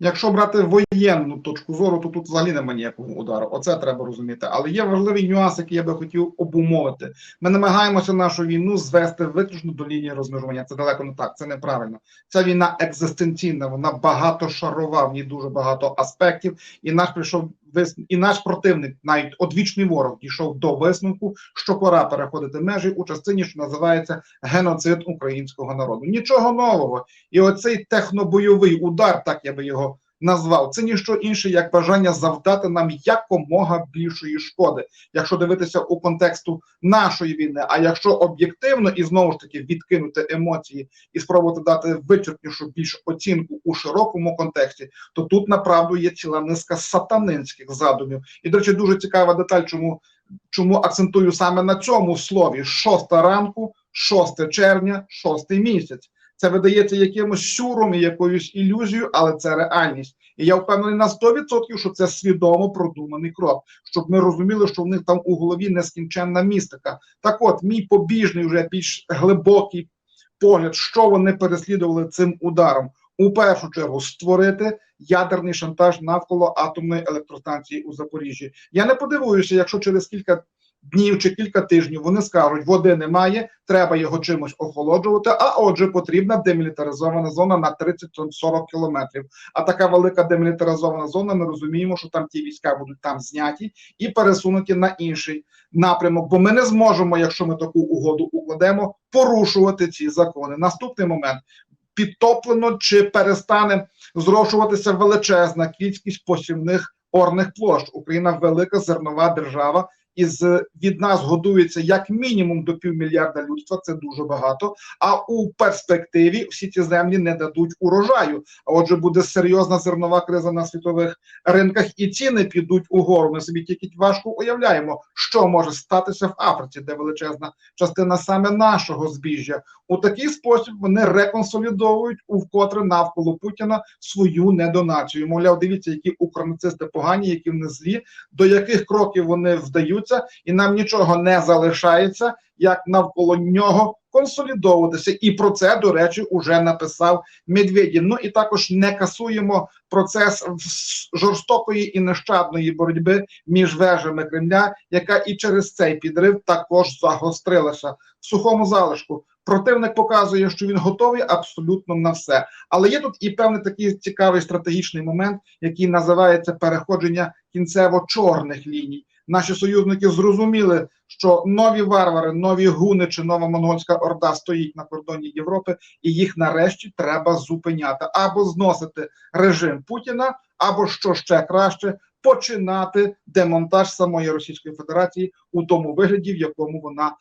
Якщо брати воєнну точку зору, то тут взагалі немає ніякого удару. Оце треба розуміти. Але є важливий нюанс, який я би хотів обумовити. Ми намагаємося нашу війну звести виключно до лінії розмежування. Це далеко не так, це неправильно. Ця війна екзистенційна, вона багатошарова, в ній дуже багато аспектів. І наш прийшов вис... і наш противник, навіть одвічний ворог, дійшов до висновку, що пора переходити межі у частині, що називається геноцид українського народу. Нічого нового. І оцей технобойовий удар, так я би його назвав, це ніщо інше, як бажання завдати нам якомога більшої шкоди, якщо дивитися у контексту нашої війни. А якщо об'єктивно і знову ж таки відкинути емоції і спробувати дати вичерпнішу більш оцінку у широкому контексті, то тут направду є ціла низка сатанинських задумів. І до речі, дуже цікава деталь, чому. Чому акцентую саме на цьому слові: шоста ранку, 6 червня, шостий місяць. Це видається якимось сюром і якоюсь ілюзією, але це реальність. І я впевнений на 100%, що це свідомо продуманий крок, щоб ми розуміли, що в них там у голові нескінченна містика. Так, от мій побіжний, вже більш глибокий погляд, що вони переслідували цим ударом. У першу чергу створити ядерний шантаж навколо атомної електростанції у Запоріжжі. Я не подивуюся, якщо через кілька днів чи кілька тижнів вони скажуть, води немає, треба його чимось охолоджувати. А отже, потрібна демілітаризована зона на 30-40 кілометрів. А така велика демілітаризована зона. Ми розуміємо, що там ті війська будуть там зняті і пересунуті на інший напрямок. Бо ми не зможемо, якщо ми таку угоду укладемо, порушувати ці закони. Наступний момент. Підтоплено чи перестане зрошуватися величезна кількість посівних орних площ. Україна велика зернова держава, і з від нас годується як мінімум до півмільярда людства. Це дуже багато. А у перспективі всі ці землі не дадуть урожаю. А отже, буде серйозна зернова криза на світових ринках, і ціни підуть угору. Ми собі тільки важко уявляємо, що може статися в Африці, де величезна частина саме нашого збіжжя. У такий спосіб вони реконсолідовують у вкотре навколо Путіна свою недонацію. Мовляв, дивіться, які укронацисти погані, які вони злі, до яких кроків вони вдаються, і нам нічого не залишається, як навколо нього консолідовуватися. І про це, до речі, уже написав Медведєв. Ну і також не касуємо процес жорстокої і нещадної боротьби між вежами Кремля, яка і через цей підрив також загострилася в сухому залишку. Противник показує, що він готовий абсолютно на все. Але є тут і певний такий цікавий стратегічний момент, який називається переходження кінцево чорних ліній. Наші союзники зрозуміли, що нові варвари, нові гуни чи нова монгольська орда стоїть на кордоні Європи, і їх нарешті треба зупиняти або зносити режим Путіна, або що ще краще. Починати демонтаж самої Російської Федерації у тому вигляді, в якому вона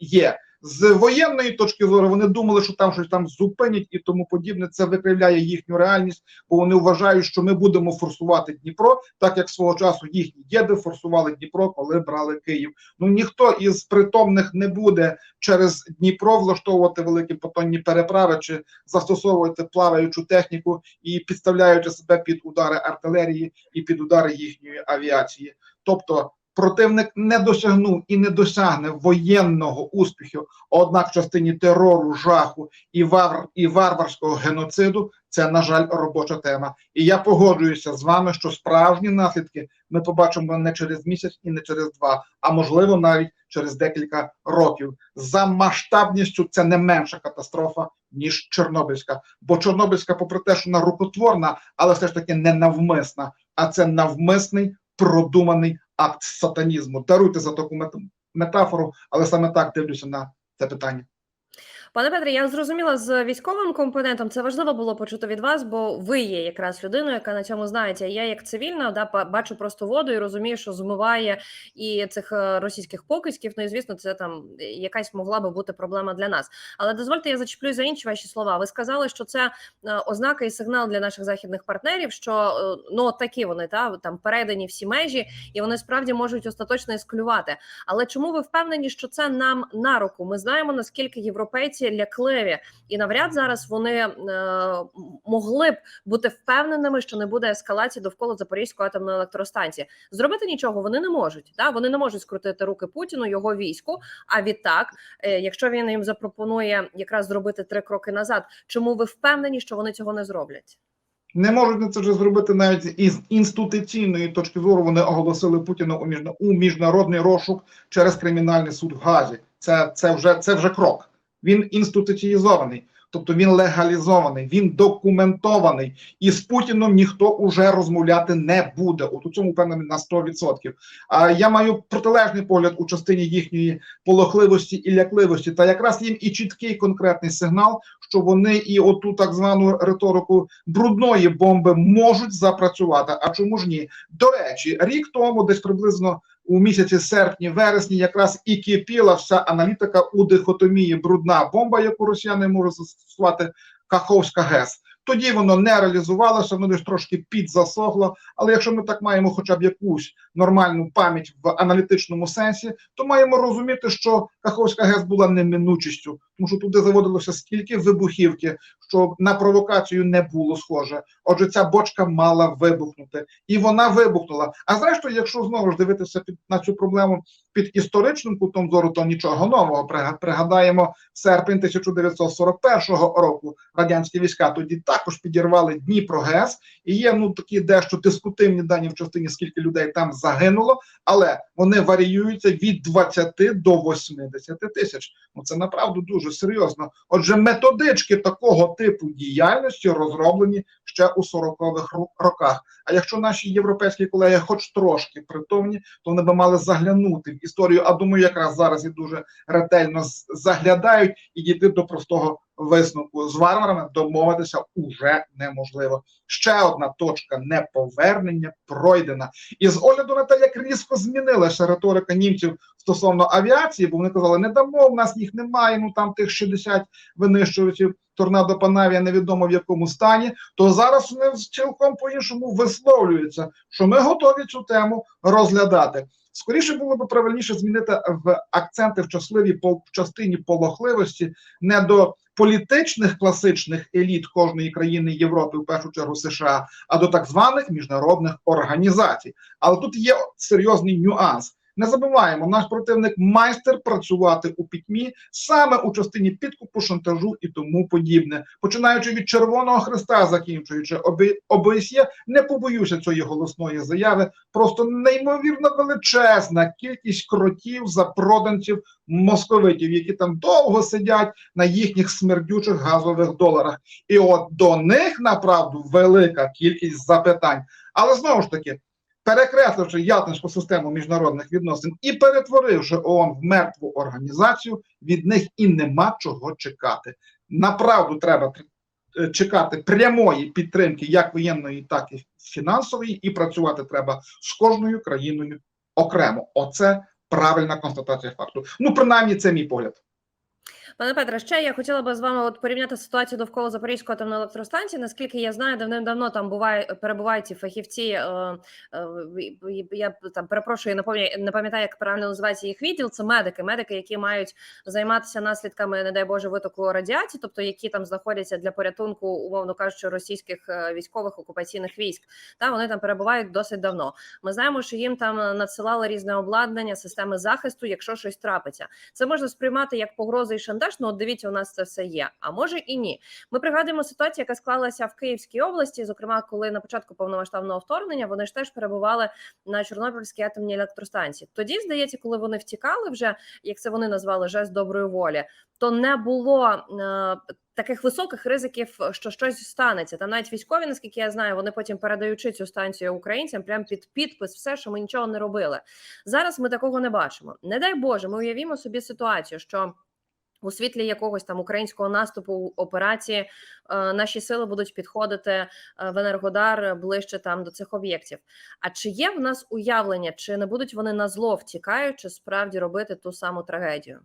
є з воєнної точки зору. Вони думали, що там щось там зупинять і тому подібне. Це викривляє їхню реальність, бо вони вважають, що ми будемо форсувати Дніпро, так як свого часу їхні діди форсували Дніпро, коли брали Київ. Ну ніхто із притомних не буде через Дніпро влаштовувати великі потонні переправи чи застосовувати плаваючу техніку і підставляючи себе під удари артилерії і під удари їхньої авіації. Тобто противник не досягнув і не досягне воєнного успіху. Однак, в частині терору, жаху і вар і варварського геноциду це на жаль робоча тема. І я погоджуюся з вами, що справжні наслідки ми побачимо не через місяць і не через два, а можливо навіть через декілька років. За масштабністю це не менша катастрофа ніж Чорнобильська. Бо Чорнобильська, попри те, що вона рукотворна, але все ж таки не навмисна, а це навмисний продуманий акт сатанізму. Даруйте за таку метафору, але саме так дивлюся на це питання. Пане Петре, я зрозуміла з військовим компонентом. Це важливо було почути від вас, бо ви є якраз людиною, яка на цьому знається. Я як цивільна да бачу просто воду і розумію, що змиває і цих е, російських покидьків. Ну і звісно, це там якась могла би бути проблема для нас. Але дозвольте, я зачеплю за інші ваші слова. Ви сказали, що це е, ознака і сигнал для наших західних партнерів, що е, ну такі вони та там передані всі межі, і вони справді можуть остаточно ескалювати. Але чому ви впевнені, що це нам на руку? Ми знаємо наскільки європейці лякливі, і навряд зараз вони е, могли б бути впевненими, що не буде ескалації довкола Запорізької атомної електростанції. Зробити нічого вони не можуть. Да? Вони не можуть скрутити руки Путіну, його війську. А відтак, е, якщо він їм запропонує якраз зробити три кроки назад, чому ви впевнені, що вони цього не зроблять? Не можуть вони це вже зробити навіть із інституційної точки зору. Вони оголосили Путіна у міжнародний розшук через кримінальний суд в Газі. Це, це, вже, це вже крок. Він інституціїзований, тобто він легалізований, він документований, і з Путіном ніхто уже розмовляти не буде. От у цьому впевнений на 100%. А я маю протилежний погляд у частині їхньої полохливості і лякливості, та якраз їм і чіткий конкретний сигнал, що вони і оту так звану риторику брудної бомби можуть запрацювати. А чому ж ні? До речі, рік тому, десь приблизно у місяці серпні, вересні, якраз і кипіла вся аналітика у дихотомії брудна бомба, яку росіяни можуть застосувати Каховська ГЕС. Тоді воно не реалізувалося, воно десь трошки підзасохло. Але якщо ми так маємо хоча б якусь нормальну пам'ять в аналітичному сенсі, то маємо розуміти, що Каховська ГЕС була неминучістю, тому що туди заводилося стільки вибухівки, що на провокацію не було схоже. Отже, ця бочка мала вибухнути, і вона вибухнула. А зрештою, якщо знову ж дивитися під на цю проблему під історичним кутом зору, то нічого нового. Прига- Пригадаємо серпень 1941 року. Радянські війська тоді також підірвали Дніпро ГЕС, і є ну такі дещо дискутивні дані в частині, скільки людей там загинуло, але вони варіюються від 20 до 80 тисяч. Ну це направду дуже серйозно. Отже, методички такого типу діяльності розроблені ще у 40-х роках. А якщо наші європейські колеги, хоч трошки притомні, то вони би мали заглянути в історію. А думаю, якраз зараз і дуже ретельно заглядають і дійти до простого висновку. З варварами домовитися уже неможливо. Ще одна точка неповернення пройдена. І з огляду на те, як різко змінилася риторика німців стосовно авіації, бо вони казали, не дамо, в нас їх немає. Ну там тих 60 винищувачів. Торнадо Панавія невідомо в якому стані, то зараз вони цілком по-іншому висловлюються, що ми готові цю тему розглядати. Скоріше було б правильніше змінити в акценти в часливій в частині полохливості не до політичних класичних еліт кожної країни Європи, в першу чергу США, а до так званих міжнародних організацій. Але тут є серйозний нюанс. Не забуваємо, наш противник майстер працювати у пітьмі саме у частині підкупу, шантажу і тому подібне. Починаючи від Червоного Христа, закінчуючи ОБ- ОБСЄ, не побоюся цієї голосної заяви. Просто неймовірно величезна кількість кротів, запроданців, московитів, які там довго сидять на їхніх смердючих газових доларах. І от до них направду велика кількість запитань. Але знову ж таки, перекресливши ялтинську систему міжнародних відносин і перетворивши ООН в мертву організацію, від них і нема чого чекати. Направду треба е, чекати прямої підтримки, як воєнної, так і фінансової, і працювати треба з кожною країною окремо. Оце правильна констатація факту. Ну, принаймні, це мій погляд. Пане Петре, ще я хотіла би з вами от порівняти ситуацію довкола Запорізької атомної електростанції. Наскільки я знаю, давним-давно там буває перебувають ці фахівці. Е, е, я там перепрошую, не пам'ятаю, як правильно називається їх відділ. Це медики, медики, які мають займатися наслідками, не дай Боже, витоку радіації, тобто які там знаходяться для порятунку, умовно кажучи, російських е, військових окупаційних військ. Та вони там перебувають досить давно. Ми знаємо, що їм там надсилали різне обладнання, системи захисту, якщо щось трапиться. Це можна сприймати як погрози і шантаж. Ну, от дивіться, у нас це все є. А може і ні. Ми пригадуємо ситуацію, яка склалася в Київській області. Зокрема, коли на початку повномасштабного вторгнення вони ж теж перебували на Чорнобильській атомній електростанції. Тоді здається, коли вони втікали, вже як це вони назвали жест доброї волі, то не було. Е- Таких високих ризиків, що щось станеться. Там навіть військові, наскільки я знаю, вони потім передаючи цю станцію українцям, прям під підпис, все, що ми нічого не робили. Зараз ми такого не бачимо. Не дай Боже, ми уявімо собі ситуацію, що у світлі якогось там українського наступу операції е, наші сили будуть підходити е, в енергодар ближче там до цих об'єктів. А чи є в нас уявлення, чи не будуть вони на зло втікаючи справді робити ту саму трагедію?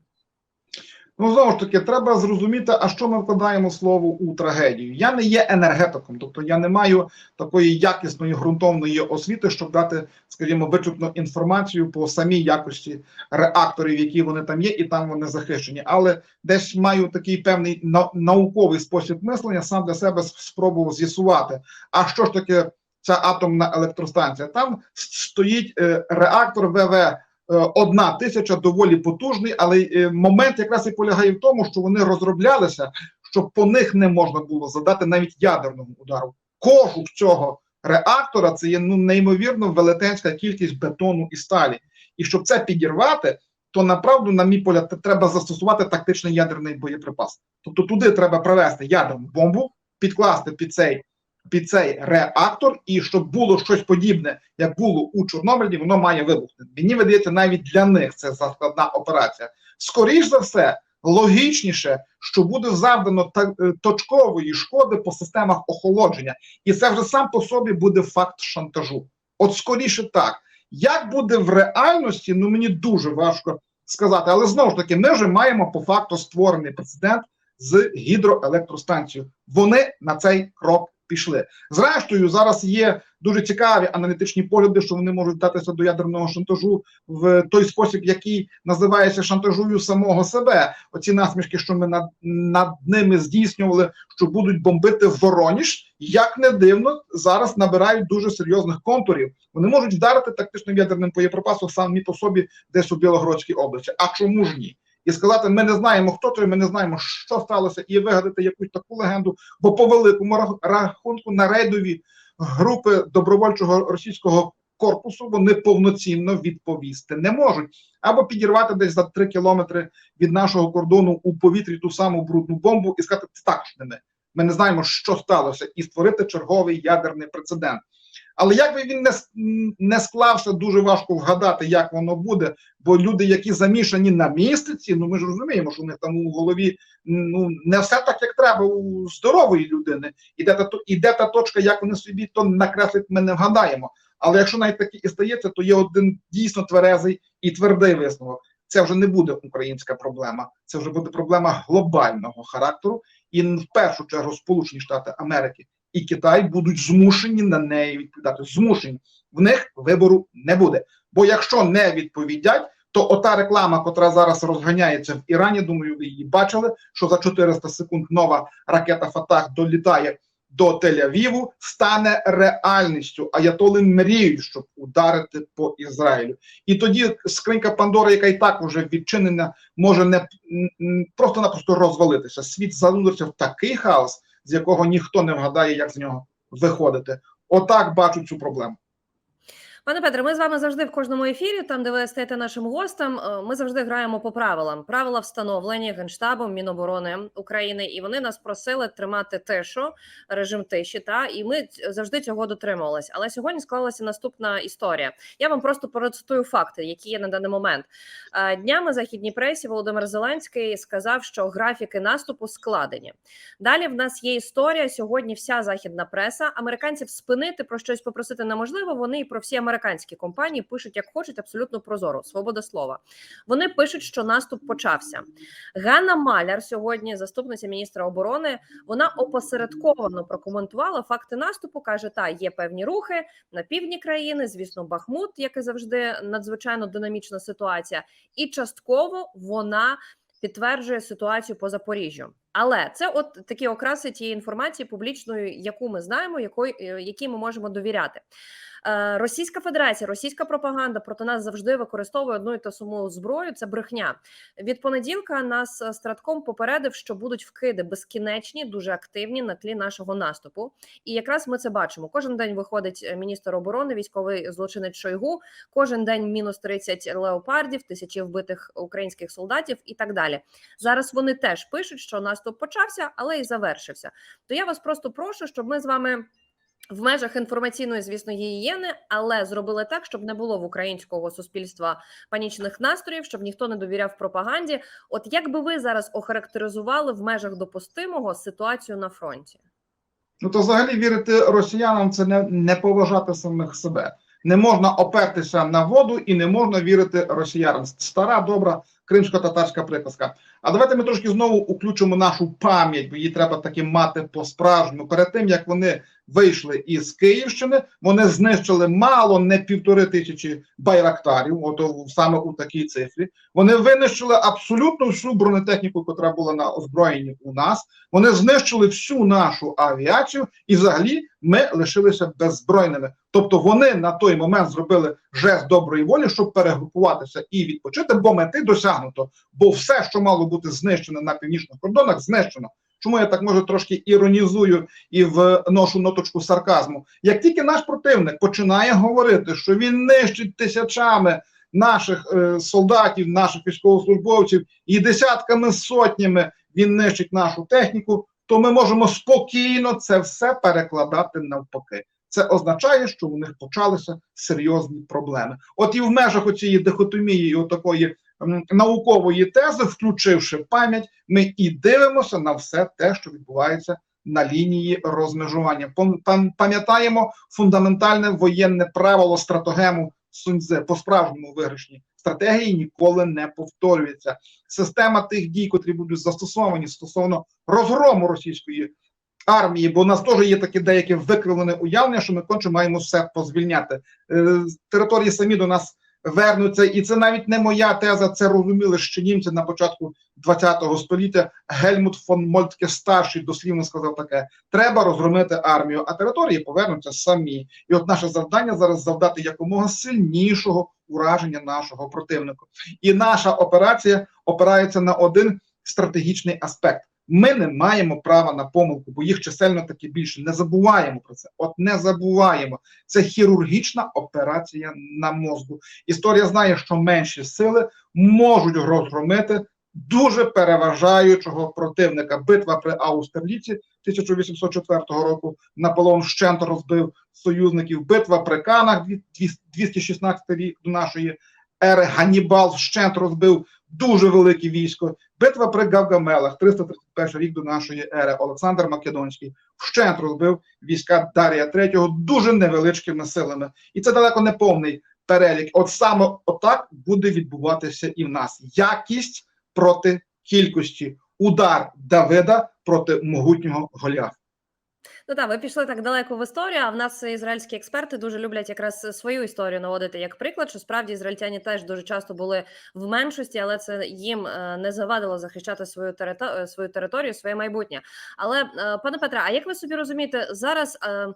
Ну, знову ж таки, треба зрозуміти, а що ми вкладаємо слово у трагедію. Я не є енергетиком, тобто я не маю такої якісної ґрунтовної освіти, щоб дати, скажімо, вичерпну інформацію по самій якості реакторів, які вони там є, і там вони захищені. Але десь маю такий певний на- науковий спосіб мислення, сам для себе спробував з'ясувати. А що ж таке ця атомна електростанція? Там стоїть е, реактор ВВ одна тисяча доволі потужний, але е, момент якраз і полягає в тому, що вони розроблялися, щоб по них не можна було задати навіть ядерного удару. кожух цього реактора це є ну неймовірно велетенська кількість бетону і сталі. І щоб це підірвати, то направду, на мій погляд, треба застосувати тактичний ядерний боєприпас. Тобто туди треба привезти ядерну бомбу, підкласти під цей під цей реактор, і щоб було щось подібне, як було у Чорнобилі, воно має вибухнути. Мені видається, навіть для них це складна операція. Скоріш за все, логічніше, що буде завдано е, точкової шкоди по системах охолодження, і це вже сам по собі буде факт шантажу. От скоріше так. Як буде в реальності, ну мені дуже важко сказати, але знову ж таки, ми вже маємо по факту створений прецедент з гідроелектростанцією. Вони на цей крок пішли. Зрештою, зараз є дуже цікаві аналітичні погляди, що вони можуть вдатися до ядерного шантажу в той спосіб, який називається шантажую самого себе. Оці насмішки, що ми над, над ними здійснювали, що будуть бомбити Вороніж, як не дивно, зараз набирають дуже серйозних контурів. Вони можуть вдарити тактичним ядерним боєприпасом самі по собі десь у Білогородській області. А чому ж ні? І сказати, ми не знаємо, хто той, ми не знаємо, що сталося, і вигадати якусь таку легенду, бо по великому рахунку на рейдові групи добровольчого російського корпусу вони повноцінно відповісти не можуть або підірвати десь за три кілометри від нашого кордону у повітрі ту саму брудну бомбу і сказати так. Ми не знаємо, що сталося, і створити черговий ядерний прецедент. Але як би він не не склався, дуже важко вгадати, як воно буде. Бо люди, які замішані на містиці, ну ми ж розуміємо, що у них там у голові ну не все так, як треба у здорової людини. І де та і де та точка, як вони собі то накреслять, ми не вгадаємо. Але якщо навіть таке і стається, то є один дійсно тверезий і твердий висновок. Це вже не буде українська проблема, це вже буде проблема глобального характеру, і в першу чергу Сполучені Штати Америки і Китай будуть змушені на неї відповідати. Змушені в них вибору не буде. Бо якщо не відповідять, то ота реклама, котра зараз розганяється в Ірані, думаю, ви її бачили, що за 400 секунд нова ракета Фатах долітає до Тель-Авіву, стане реальністю. Аятоли мріють, щоб ударити по Ізраїлю. І тоді скринька Пандори, яка і так вже відчинена, може не просто-напросто розвалитися. Світ занурився в такий хаос з якого ніхто не вгадає, як з нього виходити. Отак бачу цю проблему. Пане Петре, ми з вами завжди в кожному ефірі, там де ви стаєте нашим гостем. е, Ми завжди граємо по правилам. Правила встановлені генштабом Міноборони України, і вони нас просили тримати тишу, режим тиші. Та і ми завжди цього дотримувалися. Але сьогодні склалася наступна історія. Я вам просто процитую факти, які є на даний момент. Е, Днями західній пресі Володимир Зеленський сказав, що графіки наступу складені. Далі в нас є історія. Сьогодні вся західна преса американців спинити про щось попросити неможливо. Вони і про всі американські компанії пишуть як хочуть, абсолютно прозоро. Свобода слова. Вони пишуть, що наступ почався. Ганна Маляр сьогодні, заступниця міністра оборони, вона опосередковано прокоментувала факти наступу. каже: та є певні рухи на півдні країни. Звісно, Бахмут, як і завжди, надзвичайно динамічна ситуація, і частково вона. Підтверджує ситуацію по Запоріжжю, але це от такі окраси тієї інформації публічної, яку ми знаємо, якої якій ми можемо довіряти. Е, Російська Федерація, російська пропаганда проти нас завжди використовує одну і ту саму зброю. Це брехня. Від понеділка нас е, Стратком попередив, що будуть вкиди безкінечні, дуже активні на тлі нашого наступу. І якраз ми це бачимо. Кожен день виходить е, міністр оборони, військовий злочинець Шойгу. Кожен день мінус 30 леопардів, тисячі вбитих українських солдатів і так далі. Зараз вони теж пишуть, що наступ почався, але й завершився. То я вас просто прошу, щоб ми з вами. В межах інформаційної, звісно, гігієни, але зробили так, щоб не було в українського суспільства панічних настроїв, щоб ніхто не довіряв пропаганді. От як би ви зараз охарактеризували в межах допустимого ситуацію на фронті? Ну то взагалі вірити росіянам це не, не поважати самих себе. Не можна опертися на воду і не можна вірити росіянам. Стара, добра кримсько-татарська приказка. А давайте ми трошки знову включимо нашу пам'ять, бо її треба таки мати по-справжньому. Перед тим як вони вийшли із Київщини, вони знищили мало не півтори тисячі байрактарів, ото саме у такій цифрі. Вони винищили абсолютно всю бронетехніку, яка була на озброєнні у нас. Вони знищили всю нашу авіацію, і взагалі ми лишилися беззбройними. Тобто вони на той момент зробили жест доброї волі, щоб перегрупуватися і відпочити, бо мети досягнуто. Бо все, що мало бути знищено на північних кордонах, знищено. Чому я так може трошки іронізую і вношу ноточку сарказму? Як тільки наш противник починає говорити, що він нищить тисячами наших е, солдатів, наших військовослужбовців і десятками сотнями він нищить нашу техніку, то ми можемо спокійно це все перекладати навпаки. Це означає, що у них почалися серйозні проблеми. От і в межах оцієї дихотомії, і отакої наукової тези, включивши пам'ять, ми і дивимося на все те, що відбувається на лінії розмежування. Пам- пам- Пам'ятаємо фундаментальне воєнне правило стратегему Суньцзе по справжньому виграшні стратегії ніколи не повторюється. Система тих дій, котрі будуть застосовані стосовно розгрому російської армії, бо у нас теж є таке деяке викривлене уявлення, що ми конче маємо все позвільняти. Е, території самі до нас вернуться, і це навіть не моя теза. Це розуміли ще німці на початку ХХ століття. Гельмут фон Мольтке старший дослівно сказав таке: треба розгромити армію, а території повернуться самі. І от наше завдання зараз завдати якомога сильнішого ураження нашого противника. І наша операція опирається на один стратегічний аспект. Ми не маємо права на помилку, бо їх чисельно таки більше. Не забуваємо про це. От не забуваємо. Це хірургічна операція на мозку. Історія знає, що менші сили можуть розгромити дуже переважаючого противника. Битва при Аустерліці 1804 року. Наполеон щент розбив союзників. Битва при Канах 216 рік до нашої ери. Ганнібал щент розбив дуже велике військо. Битва при Гавгамелах, 331 рік до нашої ери. Олександр Македонський вщент розбив війська Дарія III дуже невеличкими силами. І це далеко не повний перелік. От саме отак буде відбуватися і в нас. Якість проти кількості. Удар Давида проти могутнього Голіафа. Ну так, ви пішли так далеко в історію. А в нас ізраїльські експерти дуже люблять якраз свою історію наводити як приклад, що справді ізраїльтяні теж дуже часто були в меншості, але це їм е, не завадило захищати свою терито- е, свою територію, своє майбутнє. Але е, пане Петре, а як ви собі розумієте, зараз е,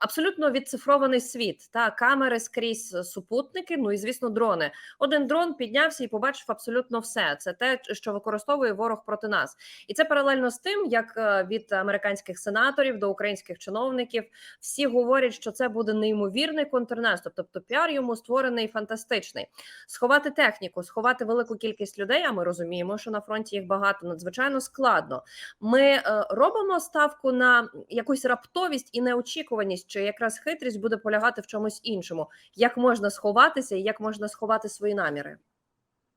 абсолютно відцифрований світ та камери скрізь е, супутники, ну і звісно, дрони. Один дрон піднявся і побачив абсолютно все. Це те, що використовує ворог проти нас, і це паралельно з тим, як е, від американських сенаторів до українських чиновників всі говорять, що це буде неймовірний контрнаступ, тобто піар йому створений фантастичний. Сховати техніку, сховати велику кількість людей. А ми розуміємо, що на фронті їх багато надзвичайно складно. Ми е, робимо ставку на якусь раптовість і неочікуваність, чи якраз хитрість буде полягати в чомусь іншому. Як можна сховатися і як можна сховати свої наміри?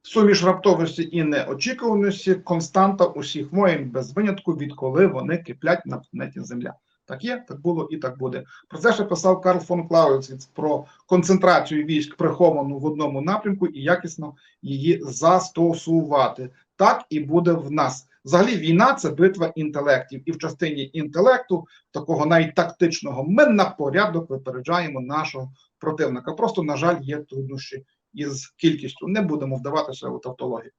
Суміш раптовості і неочікуваності константа усіх воєн без винятку, відколи вони киплять на планеті Земля. Так є, так було і так буде. Про це ще писав Карл фон Клауціц про концентрацію військ приховану в одному напрямку і якісно її застосувати. Так і буде в нас. Взагалі, війна це битва інтелектів, і в частині інтелекту, такого навіть тактичного, ми на порядок випереджаємо нашого противника. Просто, на жаль, є труднощі із кількістю. Не будемо вдаватися у тавтологію.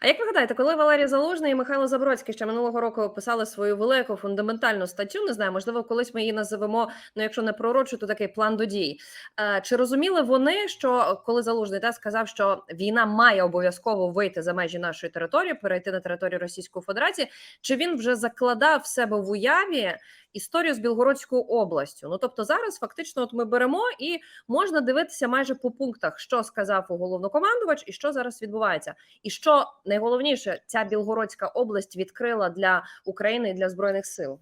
А як ви гадаєте, коли Валерій Залужний і Михайло Забродський ще минулого року писали свою велику фундаментальну статтю, не знаю, можливо, колись ми її називемо, ну якщо не пророчу, то такий план до дій. Е, Чи розуміли вони, що коли Залужний та сказав, що війна має обов'язково вийти за межі нашої території, перейти на територію Російської Федерації, чи він вже закладав в себе в уяві історію з Білгородською областю? Ну тобто, зараз фактично, от ми беремо і можна дивитися майже по пунктах, що сказав головнокомандувач, і що зараз відбувається, і що найголовніше, ця Білгородська область відкрила для України і для збройних сил.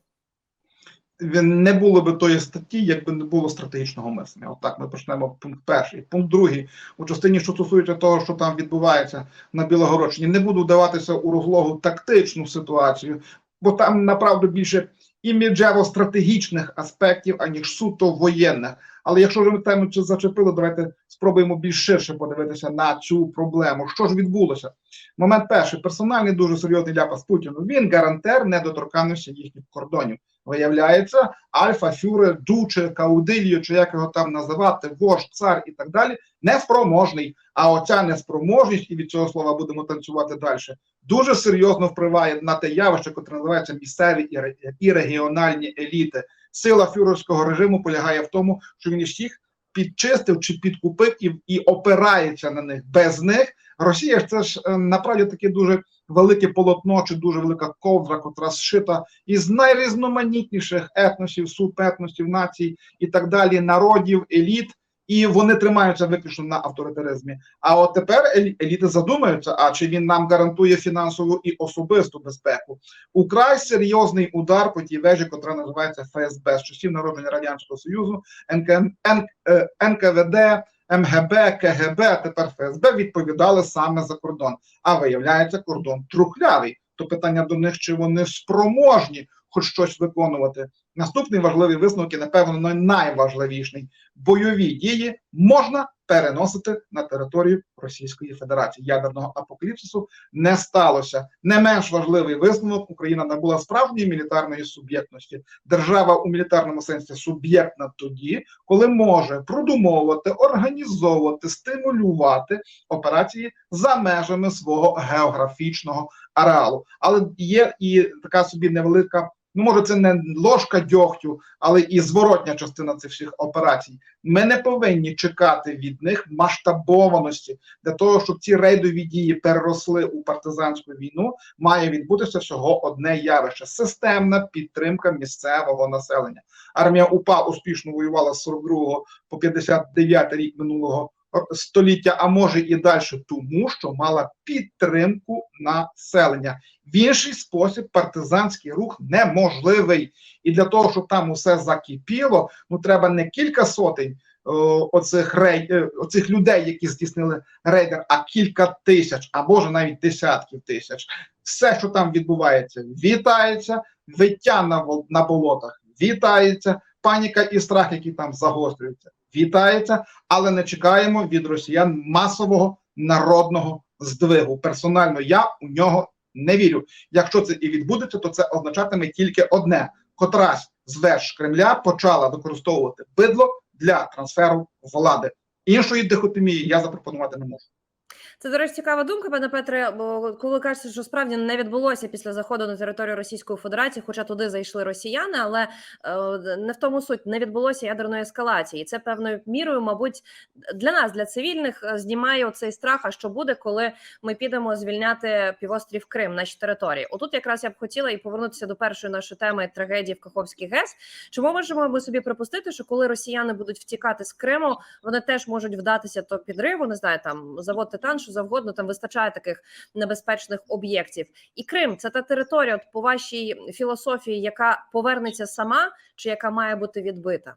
Він не було би тої статті, якби не було стратегічного мислення. Отак ми почнемо пункт перший. Пункт другий у частині, що стосується того, що там відбувається на Білогородщині, не буду вдаватися у розлогу тактичну ситуацію, бо там направду більше іміджево-стратегічних аспектів, аніж суто воєнних. Але якщо вже ми тему зачепили, давайте спробуємо більш ширше подивитися на цю проблему. Що ж відбулося? Момент перший персональний дуже серйозний ляпас Путіну. Він гарантер недоторканності їхніх кордонів. Виявляється, Альфа, Фюрер, Дуче, Каудильо, чи як його там називати, вождь, цар і так далі, неспроможний. А оця неспроможність, і від цього слова будемо танцювати далі, дуже серйозно впливає на те явище, яке називається місцеві і, регіональні еліти. Сила фюрерського режиму полягає в тому, що він всіх підчистив чи підкупив і, і опирається на них. Без них Росія ж це ж е, направді таке дуже велике полотно чи дуже велика ковдра, котра зшита із найрізноманітніших етносів, субетносів, націй і так далі, народів, еліт. І вони тримаються виключно на авторитаризмі. А от тепер елі- еліти задумаються: а чи він нам гарантує фінансову і особисту безпеку? Украй серйозний удар по тій вежі, котра називається ФСБ з часів народження радянського союзу, НК, НКВД, МГБ, КГБ, тепер ФСБ відповідали саме за кордон. А виявляється, кордон трухлявий. То питання до них, чи вони спроможні хоч щось виконувати. Наступний важливий висновок, і напевно найважливіший бойові дії можна переносити на територію Російської Федерації. Ядерного апокаліпсису не сталося. Не менш важливий висновок Україна набула справжньої мілітарної суб'єктності. Держава у мілітарному сенсі суб'єктна тоді, коли може продумовувати, організовувати, стимулювати операції за межами свого географічного ареалу. Але є і така собі невелика. Ну, може, це не ложка дьогтю, але і зворотня частина цих всіх операцій. Ми не повинні чекати від них масштабованості для того, щоб ці рейдові дії переросли у партизанську війну. Має відбутися всього одне явище: системна підтримка місцевого населення. Армія УПА успішно воювала з 42 по 59 рік минулого століття, а може і далі, тому що мала підтримку населення. В інший спосіб партизанський рух неможливий. І для того, щоб там усе закипіло, ну треба не кілька сотень о, оцих рей, е, оцих людей, які здійснили рейдер, а кілька тисяч, а може навіть десятків тисяч. Все, що там відбувається, вітається, виття на, на болотах, вітається, паніка і страх, які там загострюються, вітається, але не чекаємо від росіян масового народного здвигу. Персонально я у нього не вірю. Якщо це і відбудеться, то це означатиме тільки одне: котрась з веж Кремля почала використовувати бидло для трансферу влади. Іншої дихотомії я запропонувати не можу. Це, до речі, цікава думка, пане Петре. Бо коли кажете, що справді не відбулося після заходу на територію Російської Федерації, хоча туди зайшли росіяни, але е, не в тому суть не відбулося ядерної ескалації. Це певною мірою, мабуть, для нас, для цивільних, е, знімає оцей страх. А що буде, коли ми підемо звільняти півострів Крим, наші території? Отут якраз я б хотіла і повернутися до першої нашої теми трагедії в Каховській ГЕС. Чи можемо ми собі припустити, що коли росіяни будуть втікати з Криму, вони теж можуть вдатися то підриву, не знаю, там завод Титан, що завгодно там вистачає таких небезпечних об'єктів. І Крим це та територія, от по вашій філософії, яка повернеться сама, чи яка має бути відбита?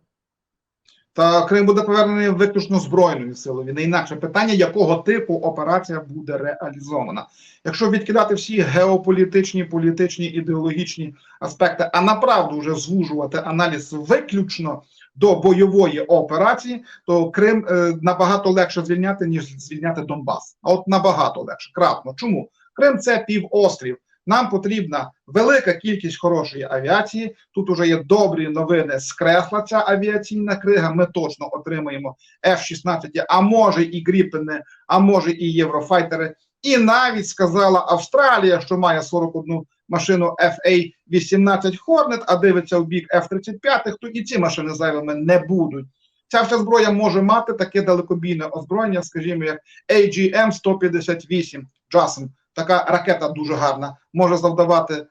Та Крим буде повернений виключно збройною силою. Не інакше питання, якого типу операція буде реалізована. Якщо відкидати всі геополітичні, політичні, ідеологічні аспекти, а направду вже звужувати аналіз виключно до бойової операції, то Крим е, набагато легше звільняти, ніж звільняти Донбас. А от набагато легше. Кратно. Чому? Крим це півострів. Нам потрібна велика кількість хорошої авіації. Тут уже є добрі новини. Скресла ця авіаційна крига. Ми точно отримаємо F-16, а може і Гріпени, а може і Єврофайтери. І навіть сказала Австралія, що має 41 машину FA-18 Hornet, а дивиться в бік F-35, то і ці машини зайвими не будуть. Ця вся зброя може мати таке далекобійне озброєння, скажімо, як AGM-158 JASM. Така ракета дуже гарна, може завдавати е,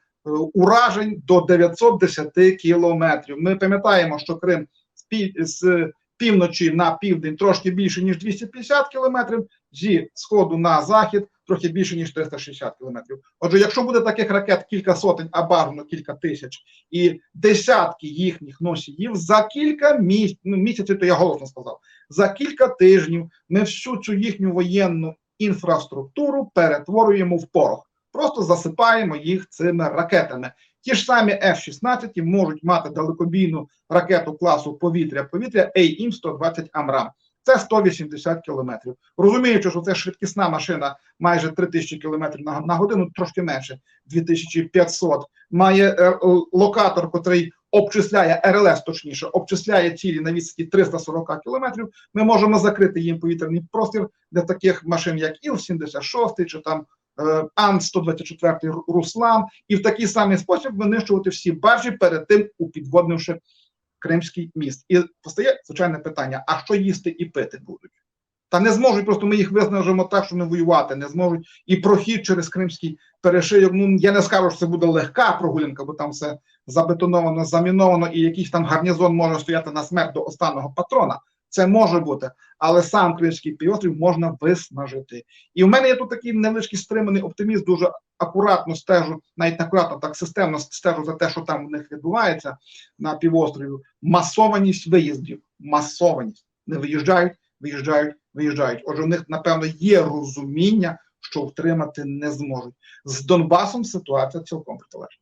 уражень до 910 кілометрів. Ми пам'ятаємо, що Крим з, пів, з півночі на південь трошки більше ніж 250 кілометрів, зі сходу на захід трохи більше ніж 360 кілометрів. Отже, якщо буде таких ракет кілька сотень, а бажано кілька тисяч, і десятки їхніх носіїв за кілька місяців, ну, місяців, то я голосно сказав, за кілька тижнів ми всю цю їхню воєнну інфраструктуру перетворюємо в порох. Просто засипаємо їх цими ракетами. Ті ж самі F-16 можуть мати далекобійну ракету класу повітря-повітря AIM-120 Амрам. Це 180 кілометрів. Розуміючи, що це швидкісна машина майже 3000 кілометрів на, на годину, трошки менше 2500. Має е, локатор, котрий обчисляє РЛС, точніше, обчисляє цілі на відстані 340 кілометрів. Ми можемо закрити їм повітряний простір для таких машин, як Іл-76 чи там е, Ан-124 Руслан, і в такий самий спосіб винищувати всі баржі перед тим, упідводнивши Кримський міст. І постає звичайне питання: а що їсти і пити будуть? Та не зможуть, просто ми їх виснажимо так, що не воювати, не зможуть. І прохід через Кримський перешийок. Ну я не скажу, що це буде легка прогулянка, бо там все забетоновано, заміновано, і якийсь там гарнізон може стояти на смерть до останнього патрона. Це може бути, але сам Кримський півострів можна виснажити. І в мене є тут такий невеличкий стриманий оптиміст, дуже акуратно стежу, навіть акуратно, так системно стежу за те, що там у них відбувається на півострові. Масованість виїздів, масованість. Не виїжджають, виїжджають, виїжджають. Отже, у них, напевно, є розуміння, що втримати не зможуть. З Донбасом ситуація цілком протилежна.